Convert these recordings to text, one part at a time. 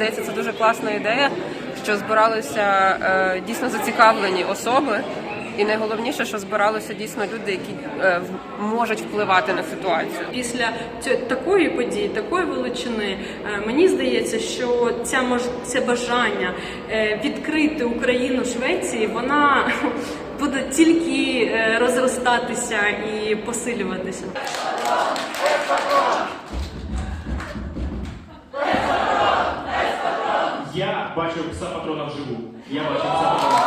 здається, це дуже класна ідея, що збиралися е, дійсно зацікавлені особи. І найголовніше, що збиралися дійсно люди, які е, можуть впливати на ситуацію. Після цьо- такої події, такої величини, е, мені здається, що ця мож це бажання е, відкрити Україну Швеції, вона буде тільки е, розростатися і посилюватися. Я бачив пса патрона вживу. Я бачив пса патрона.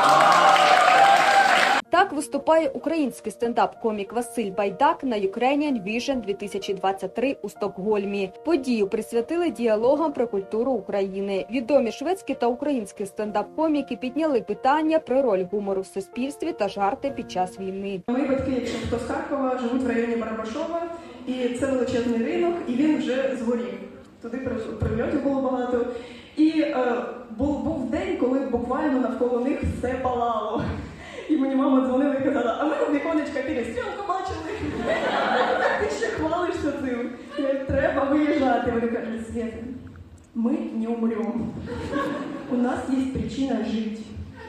Так виступає український стендап-комік Василь Байдак на Ukrainian Vision 2023 у Стокгольмі. Подію присвятили діалогам про культуру України. Відомі шведські та українські стендап-коміки підняли питання про роль гумору в суспільстві та жарти під час війни. Мої батьки, якщо хто з Харкова, живуть в районі Барабашова, і це величезний ринок, і він вже згорів. Туди при- прильотів було багато. Е, був, був день, коли буквально навколо них все палало. І мені мама дзвонила і казала, а ми у віконечка перестрілку бачили. Ти ще хвалишся цим. Треба виїжджати. Вони кажуть, Света, ми не умремо. У нас є причина жити.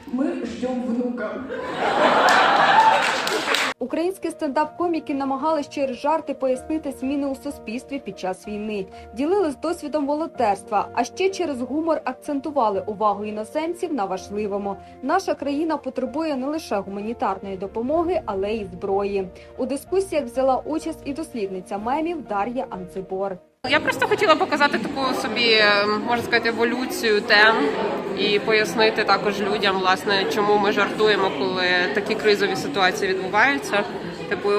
Ми ждемо внука. Українські стендап-коміки намагались через жарти пояснити зміни у суспільстві під час війни, ділились досвідом волонтерства, а ще через гумор акцентували увагу іноземців на важливому. Наша країна потребує не лише гуманітарної допомоги, але й зброї. У дискусіях взяла участь і дослідниця мемів Дар'я Анцибор. Я просто хотіла показати таку собі, е, можна сказати, еволюцію тем і пояснити також людям, власне, чому ми жартуємо, коли такі кризові ситуації відбуваються. Типу,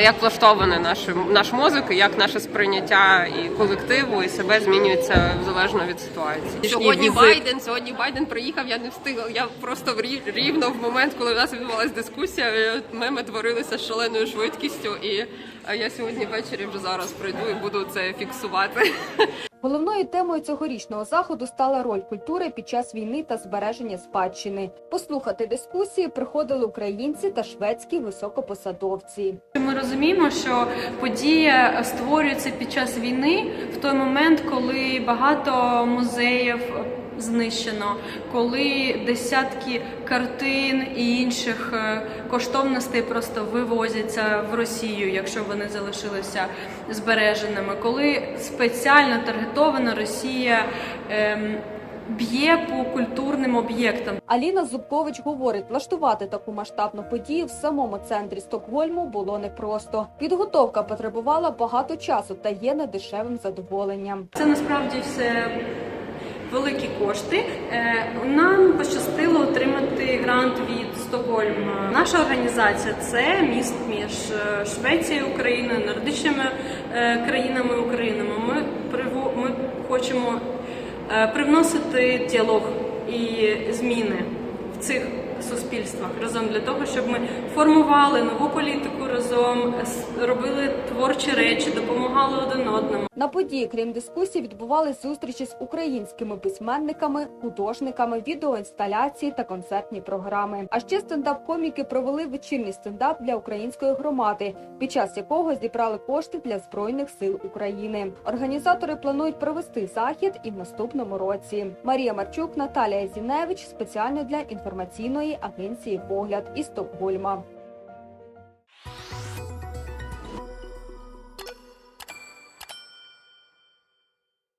як влаштований наш, наш мозок, і як наше сприйняття і колективу, і себе змінюється залежно від ситуації. Сьогодні Байден, сьогодні Байден приїхав. Я не встигла. Я просто в рівно в момент, коли в нас відбувалася дискусія, е, меми творилися з шаленою швидкістю, і е, я сьогодні ввечері вже зараз прийду і буду це фіксувати. Головною темою цьогорічного заходу стала роль культури під час війни та збереження спадщини. Послухати дискусії приходили українці та шведські високопосадовці. Ми розуміємо, що подія створюється під час війни в той момент, коли багато музеїв знищено, коли десятки картин і інших е, коштовностей просто вивозяться в Росію, якщо вони залишилися збереженими, коли спеціально таргетована Росія. ем, Б'є по культурним об'єктам, Аліна Зубкович говорить, влаштувати таку масштабну подію в самому центрі Стокгольму було непросто. Підготовка потребувала багато часу та є недешевим задоволенням. Це насправді все великі кошти. Е, Нам пощастило отримати грант від Стокгольм. Наша організація це міст між е, Швецією, Україною, нордичними е, країнами Українами. Ми ми хочемо привносити діалог і зміни в цих суспільствах разом для того, щоб ми формували нову політику разом, робили творчі речі, допомагали один одному. На події, крім дискусій, відбувались зустрічі з українськими письменниками, художниками, відеоінсталяції та концертні програми. А ще стендап-коміки провели вечірній стендап для української громади, під час якого зібрали кошти для збройних сил України. Організатори планують провести захід і в наступному році. Марія Марчук, Наталія Зіневич спеціально для інформаційної агенції Погляд із Стокгольма.